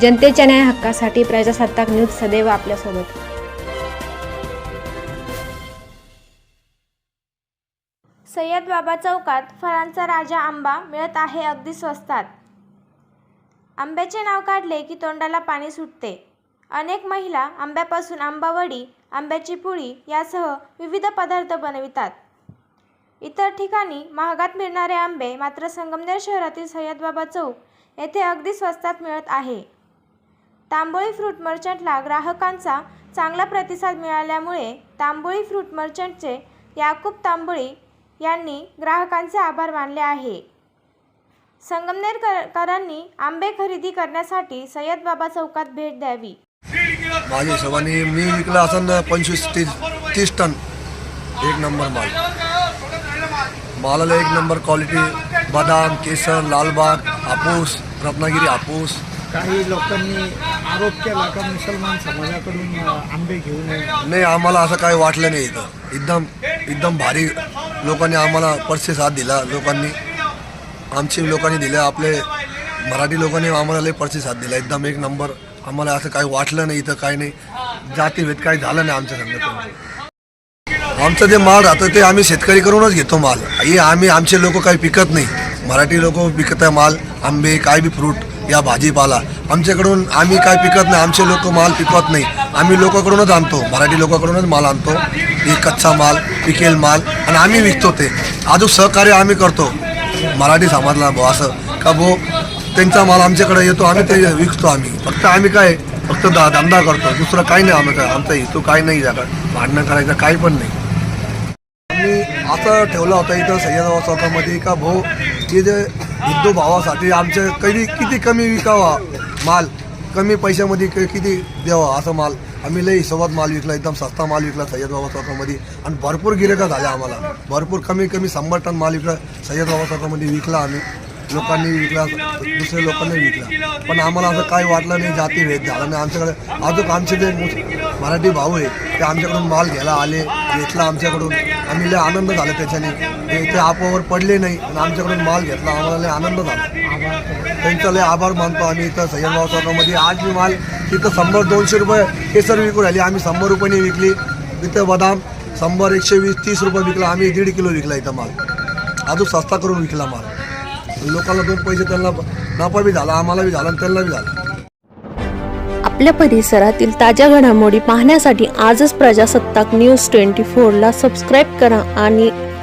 जनतेच्या न्याय हक्कासाठी प्रजासत्ताक न्यूज सदैव आपल्यासोबत. सय्यद बाबा चौकात फळांचा राजा आंबा मिळत आहे अगदी स्वस्तात. आंब्याचे नाव काढले की तोंडाला पाणी सुटते. अनेक महिला आंब्यापासून आंबावडी आंब्याची पुळी यासह विविध पदार्थ बनवितात. इतर ठिकाणी महागात मिळणारे आंबे मात्र संगमनेर शहरातील सय्यद बाबा चौक येथे अगदी स्वस्तात मिळत आहे. तांबोळी फ्रूट मर्चंटला ग्राहकांचा चांगला प्रतिसाद मिळाल्यामुळे तांबोळी फ्रूट मर्चंटचे याकूब तांबोळी यांनी ग्राहकांचे आभार मानले आहे. संगमनेरकरांनी आंबे खरेदी करण्यासाठी सय्यद बाबा चौकात भेट द्यावी. माझ्या हिशोबाने मी विकला असं पंचवीस तीस तीस टन एक नंबर माल. मालाला एक नंबर क्वालिटी बदाम केसर लालबाग हापूस रत्नागिरी हापूस. काही लोकांनी आरोप केला का मुसलमान समाजाकडून आंबे घेऊन नाही आम्हाला असं काही वाटलं नाही इथं. एकदम एकदम भारी लोकांनी आम्हाला प्रतिसाद दिला लोकांनी. आमची लोकांनी दिलं आपले मराठी लोकांनी आम्हाला लई साथ दिला. एकदम एक नंबर. आम्हाला असं काही वाटलं नाही इथं काही नाही. जातीभेद काही झालं नाही आमच्या संघटना आमचं जे माल राहतं ते आम्ही शेतकरी करूनच घेतो माल. हे आम्ही आमचे लोक काही पिकत नाही. मराठी लोक पिकत आहे माल आंबे काय बी फ्रूट. या भाजीपाला. आमच्याकडून आम्ही काय पिकत नाही आमचे लोक माल पिकवत नाही. आम्ही लोकांकडूनच आणतो मराठी लोकांकडूनच माल आणतो. हे कच्चा माल पिकेल माल आणि आम्ही विकतो ते. अजून सहकार्य आम्ही करतो. मराठी समाजला भाऊ असं. का भाऊ त्यांचा माल आमच्याकडे येतो आम्ही ते विकतो आम्ही. फक्त आम्ही काय फक्त दा- धंदा करतो. दुसरं काही नाही आमचं आमचा हेतू काही नाही जागा भांडणं करायचं काही पण नाही. आम्ही असं ठेवलं होतं इथं सह्याद्री चौकामध्ये का भाऊ ते जे हिंदू भावासाठी आमचे कधी किती कमी विकावा? माल कमी पैशामध्ये क- किती द्यावा असं माल? आम्ही लई हिशोबात माल विकला एकदम सस्ता माल विकला सय्यद बाबा चौकामध्ये आणि भरपूर गिरेका झाल्या आम्हाला. भरपूर कमी कमी शंभर टन माल विकला सय्यद बाबा चौकामध्ये विकला आम्ही. लोकांनी विकला दुसऱ्या लोकांनी विकला. पण आम्हाला असं काही वाटलं नाही जाती भेद झाला नाही. आमच्याकडे अजून आमचे जे मराठी भाऊ आहे ते आमच्याकडून माल घ्यायला आले घेतला आमच्याकडून. आम्ही लय आनंद झाला त्याच्याने. ते ते आपोवर पडले नाही आणि आमच्याकडून माल घेतला. आम्हाला लय आनंद झाला. त्यांचा लय आभार मानतो आम्ही इथं सह्याद्री चौकामध्ये आज मी माल तिथं शंभर दोनशे रुपये केसर विकू राहिली. आम्ही शंभर रुपयाने विकली. इथं बदाम शंभर एकशे वीस तीस रुपये विकला. आम्ही दीड किलो विकला इथं माल. अजून सस्ता करून विकला माल. लोकांना दोन पैसे त्यांना नफा बी झाला आम्हाला बी झाला आणि त्यांना बी झाला. आपल्या परिसरातील ताज्या घडामोडी पाहण्यासाठी आजच प्रजासत्ताक न्यूज ट्वेंटी फोरला सबस्क्राईब करा आणि